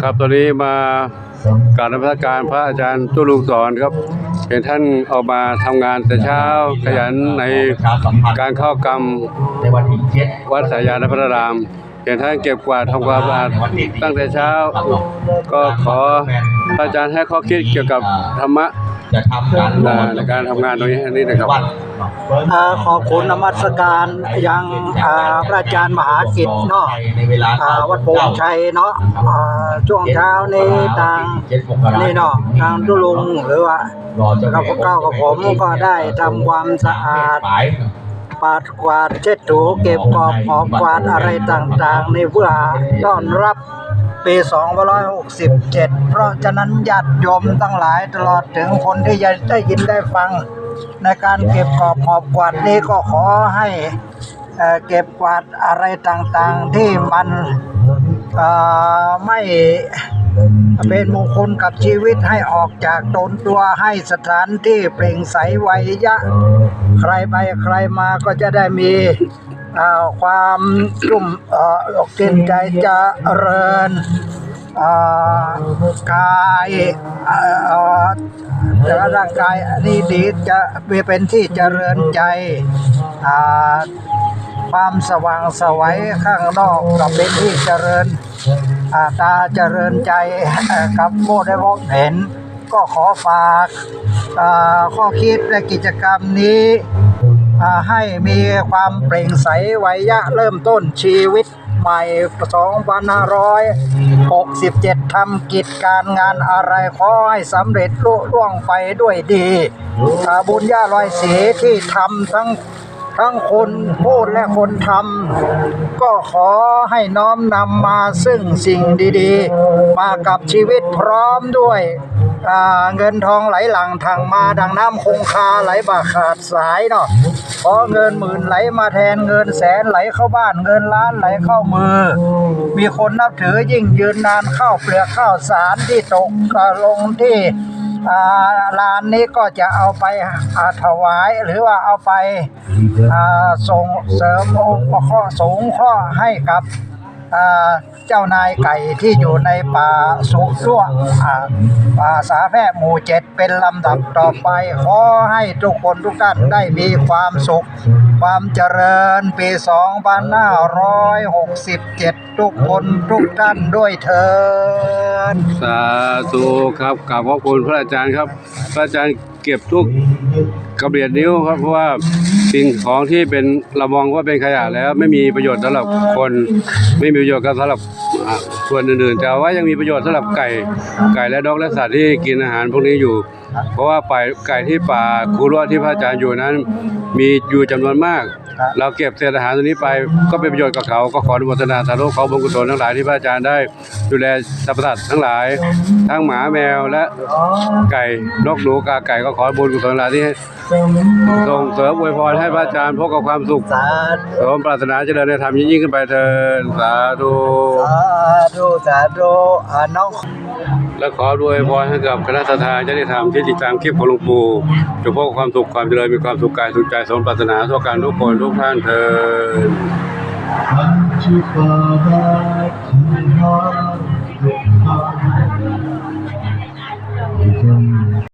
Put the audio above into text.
ครับตอนนี้มาการนมัสการพระอาจารย์ตุลุงสอนครับ เห็นท่านออกมาทำงานแต่เช้าขยันในการเข้ากรรมวัดสายยานพระราม เห็นท่านเก็บกวาดทำความสะอาดตั้งแต่เช้า ก็ขอพระอาจารย์ให้ข้อคิดเกี่ยวกับธรรมะ จะทำการอ่าในการทำงานตรงนี้นี้นะครับ วัดอ่าขอบคุณนมัสการยังอ่าพระอาจารย์มหากิจเนาะในเวลาอ่าวัดโพธิ์ชัยเนาะอ่าช่วงเช้านี้ทางนี่เนาะทางตุลุงหรือว่ารอเจ้ากับพวกเก้ากับผมก็ได้ทำความสะอาดปลายปาดกวาดเช็ดถูเก็บกอบหอบกวาดอะไรต่างๆ ในเพื่อต้อนรับ ปี 2567 เพราะฉะนั้นญาติโยมทั้งหลายตลอดถึงคนที่จะได้ยินได้ฟัง ในการเก็บกอบหอบกวาดนี้ก็ขอให้เเก็บกวาดอะไรต่างๆที่มันไม่เป็นมงคลกับชีวิตให้ออกจากตนตัวให้สถานที่เปล่งใสไวยะ ใครไปใครมาก็จะได้มี ความรุ่มอออกจินใจจะเริญเอ่อกายเอ่อแต่ว่าร่างกายนี้ดีจะเป็นที่เจริญใจความสว่างสวัยข้างนอกก็เป็นที่เจริญอ่าตาเจริญใจกับโมได้พบเห็น ก็ขอฝากข้อคิดและกิจกรรมนี้ ให้มีความเปล่งใสไวยะเริ่มต้นชีวิตใหม่2567ทำกิจการงานอะไรขอให้สำเร็จลุล่วงไปด้วยดีอ่าบุญญาลอยเสียที่ทำทั้งทั้งคนพูดและคนทำก็ขอให้น้อมนำมาซึ่งสิ่งดีๆ มากับชีวิตพร้อมด้วย เงินทองไหลหลังทางมาดังน้ำคงคาไหลบ่าขาดสายเนาะขอเงินหมื่นไหลมาแทนเงินแสนไหลเข้าบ้านเงินล้านไหลเข้ามือ มีคนนับถือยิ่งยืนนานเข้าวเปลือกข้าวสารที่ตกลงที่อ่าลานนี้ก็จะเอาไปอ่าถวายหรือว่าเอาไปอ่าส่งเสริมองค์ประข้อสงฆ์ข้อให้กับอ่า เจ้านายไก่ที่อยู่ในป่าสุร่วป่าสาแพร่หมู่เจ็ดเป็นลำดับต่อไป ขอให้ทุกคนทุกท่านได้มีความสุข ความเจริญปี2567ทุกคนทุกท่านด้วยเถิ ดสาธุครับกราบขอบคุณพระอาจารย์ครับ พระอาจารย์เก็บทุกกระเบียดนิ้วครับเพราะว่าสิ่งของที่เป็นเรามองว่าเป็นขยะแล้ว ไม่มีประโยชน์สำหรับคน ไม่มีประโยชน์กับสำหรับอ่าส่วนอื่นๆ แต่ว่ายังมีประโยชน์สำหรับไก่ไก่และนกและสัตว์ที่กินอาหารพวกนี้อยู่ เพราะว่าไปไก่ที่ป่าคูรั้วที่พระอาจารย์อยู่นั้น มีอยู่จำนวนมาก เราเก็บเศษอาหารตัวนี้ไปก็เป็นประโยชน์กับเขา ก็ขออนุโมทนาสาธุเขาบุญกุศลทั้งหลายที่พระอาจารย์ได้ ดูแลสรรพสัตว์ทั้งหลาย ทั้งหมาแมวและไก่นกหนูกาไก่ก็ขอบุญกุศลทั้งหลายที่ส่งเสริมอวยพรให้พระอาจารย์พบกับความสุขสาธุสมปรารถนาเจริญในธรรมยิ่งๆขึ้นไปเถิดสาธุสาธุสาธุอ่าน้อง และขอด้วยพรให้กับคณะสัตยาจะได้ทำที่ติดตามคลิปของหลวงปู่จงพบกับความสุขความเจริญมีความสุขกายสุขใจสมปรารถนาทั่วการทุกคนทุกท่านเถิด